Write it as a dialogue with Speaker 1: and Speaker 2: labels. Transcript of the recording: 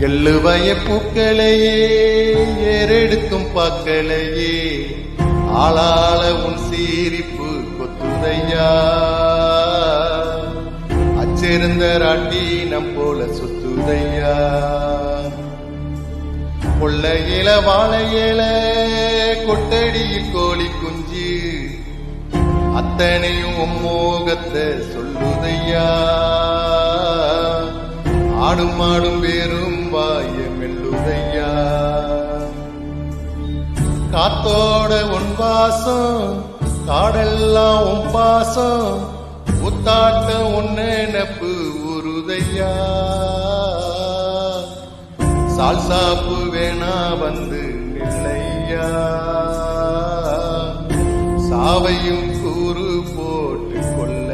Speaker 1: எள்ளுவய பூக்களையே ஏறெடுக்கும் பாக்களையே. ஆளாள உன் சீரிப்பு கொத்துதையா. அச்சிருந்த ராட்டினம் போல சுத்துதையா. கொள்ளையில வாழையில கொட்டடியில் கோழி குஞ்சு. அத்தனையும் மோகத்தை சொல்லுதையா. ஆடும் ஆடும் வேறும் வாய மெல்லுதையா காத்தோட உன் பாசம் காடெல்லாம் உன் பாசம் முத்தாட்ட உன் நினப்பு உருதையா சால்சாப்பு வேணா வந்து நில்லையா. சாவையும் கூறு போட்டு கொண்டு